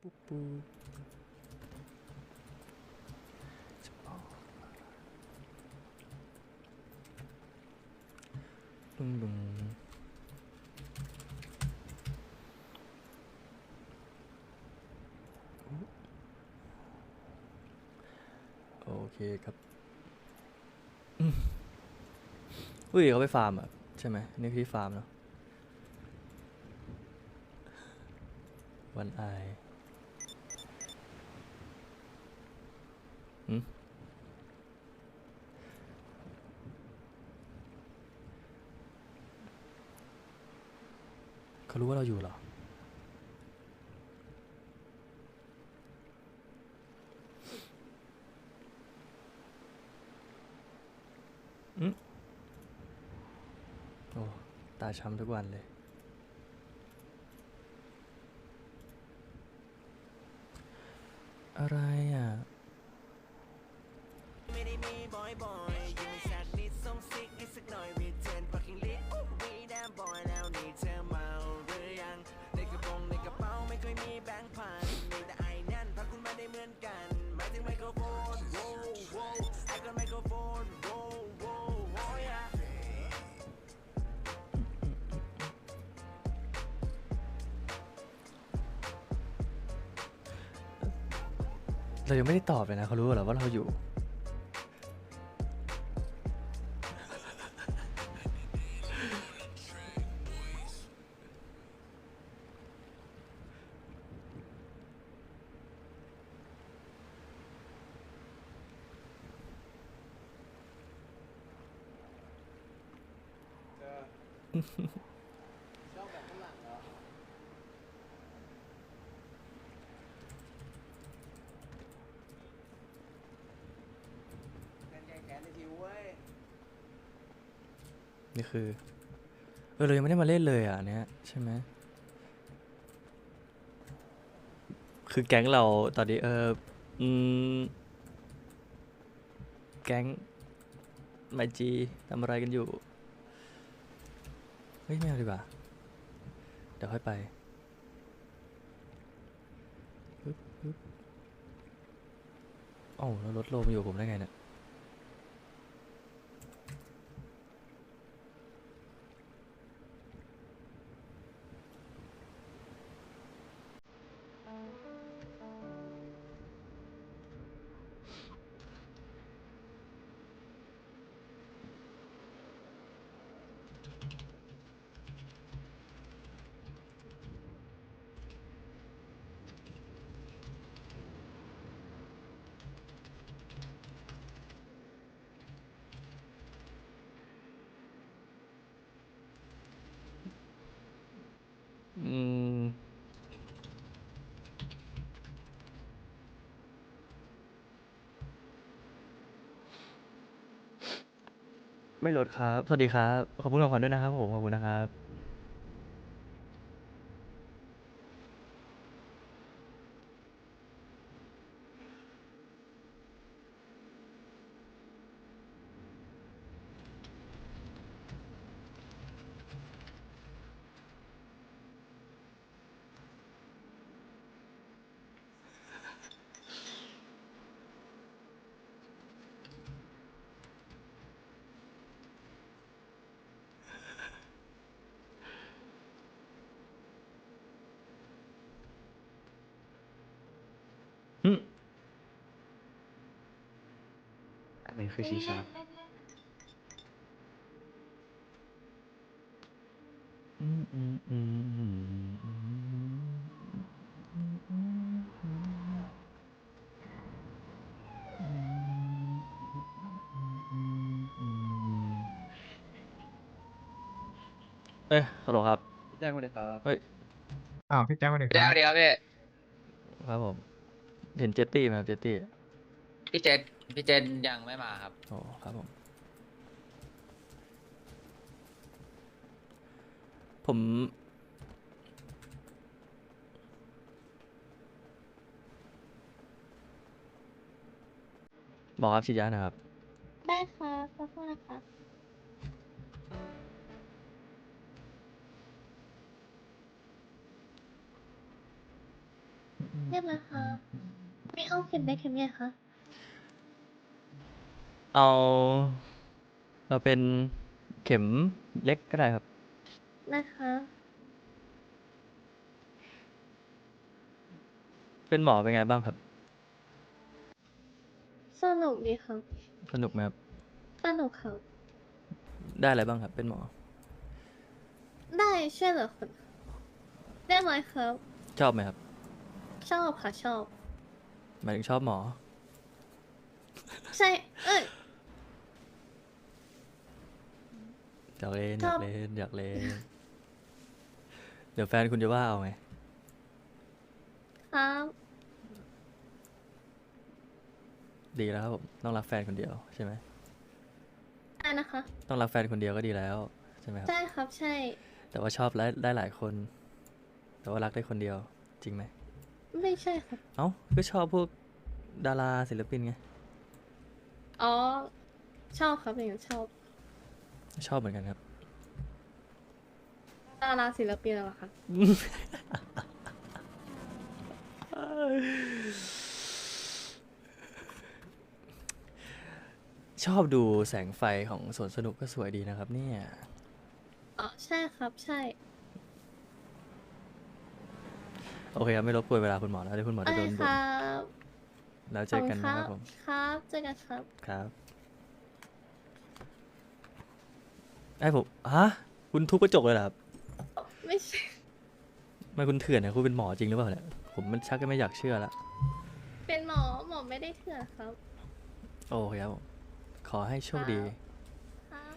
ปุ๊บปุ๊บจะบอกดุงดุงโอเคครับอุ้ยเขาไปฟาร์มอะ ใช่ไหมนี่คือที่ฟาร์มเนาะวันไอ เขารู้ว่าเราอยู่เหรอ อืมโอ้ ตาช้ำทุกวันเลย อะไร เรายังไม่ได้ตอบเลยนะเขารู้เหรอว่าเราอยู่อบแบบข้างหลังเหรอการแก้แค้นในทีเว้ย นี่ คือ เออเรายังไม่ได้มาเล่นเลยอะอันเนี้ยใช่ไหมคือแก๊งเราตอนนี้เอออืมแก๊งไมจีทำอะไรกันอยู่ เฮ้ยไม่เอาดีกว่า เดี๋ยวค่อยไปอ้าแล้วรถโลมาอยู่ผมได้ไงเนี่ย ไม่ลดครับ สวัสดีครับ ขอบคุณของขวัญด้วยนะครับผม ขอบคุณนะครับ อืม อันนี้คือชีชาอืมอืมอืมอืมอืมเอ้ยฮัลโหลครับ แจ้งมาเลยครับเฮ้ย อ้าวพี่แจ๊คมาหนึ่งคเดี๋ยรัวบเดี๋ยวพี่ครับผม เห็นเจตตี้ไหมครับเจตตี้ พี่เจน พี่เจนยังไม่มาครับ โอ้ครับผม ผม บอกครับชิยะนะครับ ได้ครับขอบคุณนะครับอเรียบร้อยครับไม่เอาเข็มได้เข็มใหญ่คะ เอา เราเป็นเข็มเล็กก็ได้ครับ นะคะ เป็นหมอเป็นไงบ้างครับ สนุกดีครับสนุกไหมครับ สนุกครับ ได้อะไรบ้างครับ เป็นหมอ ได้ช่วยเหลือคนเรียบร้อยครับ ชอบไหมครับ ชอบค่ะชอบ หมายถึงชอบหมอ ใช่เอ้ย อยากเล่นชอยาอบกเล่นอยากเล่น เดี๋ยวแฟนคุณจะว่าเอาไง ครับ ดีแล้วครับผมต้องรักแฟนคนเดียวใช่ไหมได้นะคะ ต้องรักแฟนคนเดียวก็ดีแล้วใช่ไหมครับ ใช่ครับใช่ แต่ว่าชอบได้ได้หลายคน แต่ว่ารักได้คนเดียวจริงไหมไม่ใช่ครับ เอ้าก็ชอบพวกดาราศิลปินไง อ๋อ ชอบครับอย่างนั้นชอบชอบเหมือนกันครับ ดาราศิลปินเหรอคะชอบดูแสงไฟของสวนสนุกก็สวยดีนะครับ เนี่ย อ๋อใช่ครับใช่ โอเคครับไม่รบกวนเวลาคุณหมอแล้วเดี๋ยวคุณหมอได้จะโดนคบ่นรับ แล้วเจอกันนะครับผม ครับ เจอกันครับ ครับไอ้ผม ฮะ คุณทุบกระจกเลยเหรอครับ ไม่ใช่ไม่คุณเถื่อนเนี่ยคุณเป็นหมอจริงหรือเปล่าเนี่ย ผมมันชักจะไม่อยากเชื่อละ เป็นหมอ หมอไม่ได้เถื่อนครับ โอเคครับผมขอให้โชคดีครับ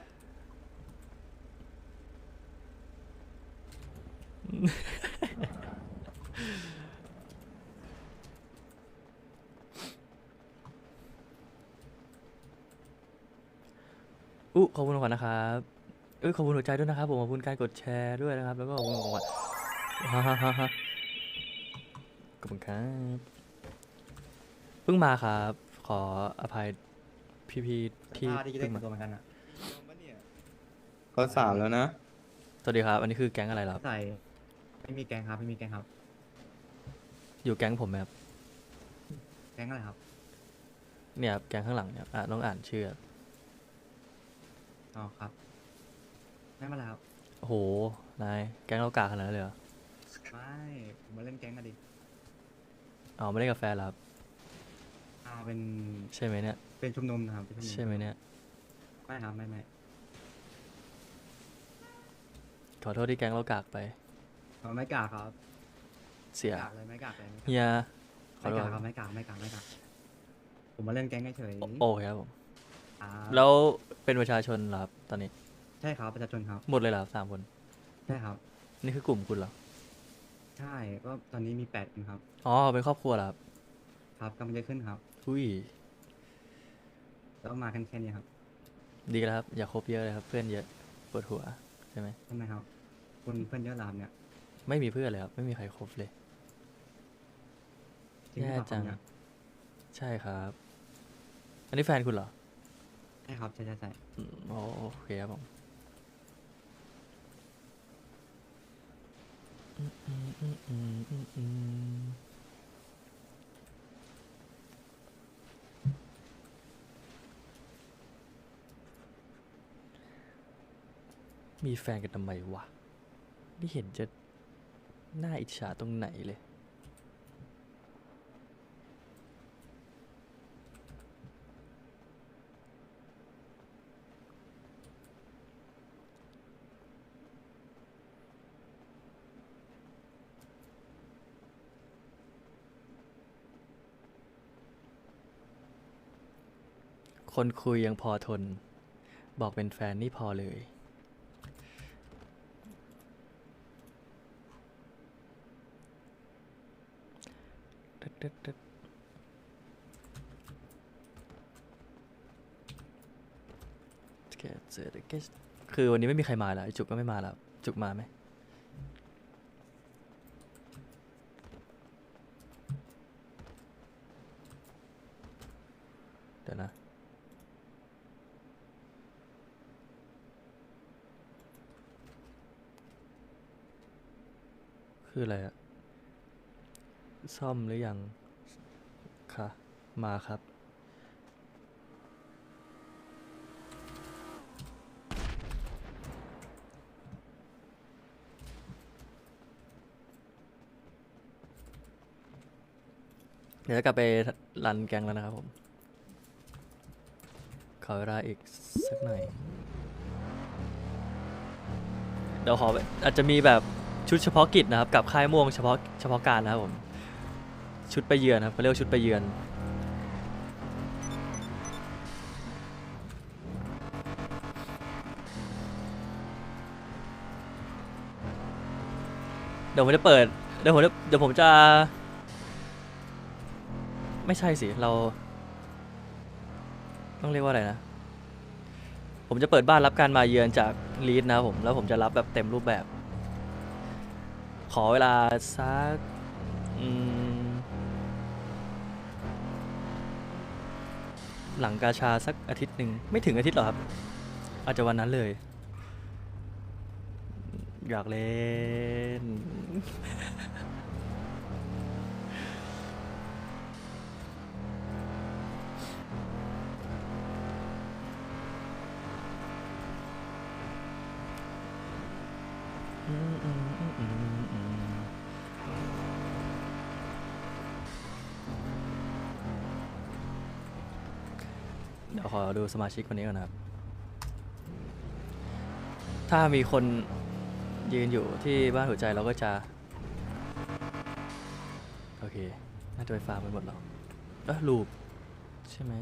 อู้ขอบคุณก่อนนะครับเอ้ยขอบคุณหัวใจด้วยนะครับผมขอบคุณการกดแชร์ด้วยนะครับ แล้วก็ขอบคุณของขวัญฮ่าฮ่าฮ่าฮ่าขอบคุณครับเพิ่งมาครับ ขออภัยพี่พี่ๆที่ที่ได้เพิ่งเป็มานตัวเหมือนกันอะก็สามแล้วนะ สวัสดีครับ อันนี้คือแก๊งอะไรเหรอครับ ใส่ไม่มีแกงครับไม่มีแกงครับ อยู่แก๊งผมไหมครับ แกงอะไรครับ เนี่ยครับแก๊งข้างหลังเนี่ยอะต้องอ่านชื่อครับ อ๋อครับ ไม่มาแล้วครับโอ้โห นาย แก๊งเรากาขนาดนั้นเลยเหรอไม่ผมมาเล่นแกงกันดิอ๋อไม่ได้กาแฟนเหรอครับ อ่าเป็นใช่ไหมเนี่ย เป็นชุมนุมนะครับเป็นชุมนุมใช่ไหมเนี่ย ไม่ครับไม่ไม่ขอโทษที่แก๊งเรากากไปเราไม่กากครับเสียกากเลยไม่กากเลยเฮียขอไม่โทษกากครับไม่กากไม่กากไม่กากผมมาเล่นแกงเฉยโอโอเคครับผม อ่าแล้วเป็นประชาชนเหรอครับตอนนี้ใช่ครับประชาชนครับ หมดเลยเหรอครับสามคน ใช่ครับ นี่คือกลุ่มคุณเหรอใช่ก็ตอนนี้มีแปดคนครับ อ๋อเป็นครอบครัวเหรอครับครับกำลังจะขึ้นครับ อุ้ยแล้วมากันแค่นี้ครับดีแล้วครับอย่าคบเยอะเลยครับ เพื่อนเยอะปวดหัวใช่ไหมใช่ไหมครับคุณเพื่อนเยอะรามเนี่ยไม่มีเพื่อนเลยครับไม่มีใครคบเลย จริงหรือแย่เปล่าคจัรับงเนี่ย ใช่ครับ อันนี้แฟนคุณเหรอใช่ครับใช่ใช่ใช่อืมอ๋อโอเคครับผมอืมอืมอืมอืมอืมอืมมีแฟนกันทำไมวะ ไม่เห็นจะน่าอิจฉาตรงไหนเลย คนคุยยังพอทน บอกเป็นแฟนนี่พอเลย ตึ๊ดตึ๊ดตึ๊ดคือวันนี้ไม่มีใครมาแล้ว จุกก็ไม่มาแล้ว จุกมาไหม เดี๋ยวนะ คืออะไรอะซ่อมหรือยังค่ะมาครับ เดี๋ยวจะกลับไปรันแกงแล้วนะครับผม ขอเวลาอีกสักหน่อย เดี๋ยวขออาจจะมีแบบ ชุดเฉพาะกิจนะครับกับค่ายม่วงเฉพาะเฉพาะการนะครับผมชุดไปเยือนครับเขาเรียกชุดไปเยือนเดี๋ยวผมจะเปิดเดี๋ยวผมจะเดี๋ยวผมจะ ไม่ใช่สิเรา ต้องเรียกว่าอะไรนะ ผมจะเปิดบ้านรับการมาเยือนจากลีดนะครับผมแล้วผมจะรับแบบเต็มรูปแบบ ขอเวลาสักหลังกาชาสักอาทิตย์หนึ่งไม่ถึงอาทิตย์หรอกครับ อาจจะวันนั้นเลย อยากเล่นอืมอืม เดี๋ยวขอดูสมาชิกคนนี้ก่อนนะครับ ถ้ามีคนยืนอยู่ที่บ้านหัวใจเราก็จะ โอเค น่าจะไปฟาร์มไปหมดแล้วเออลูปใช่ไหม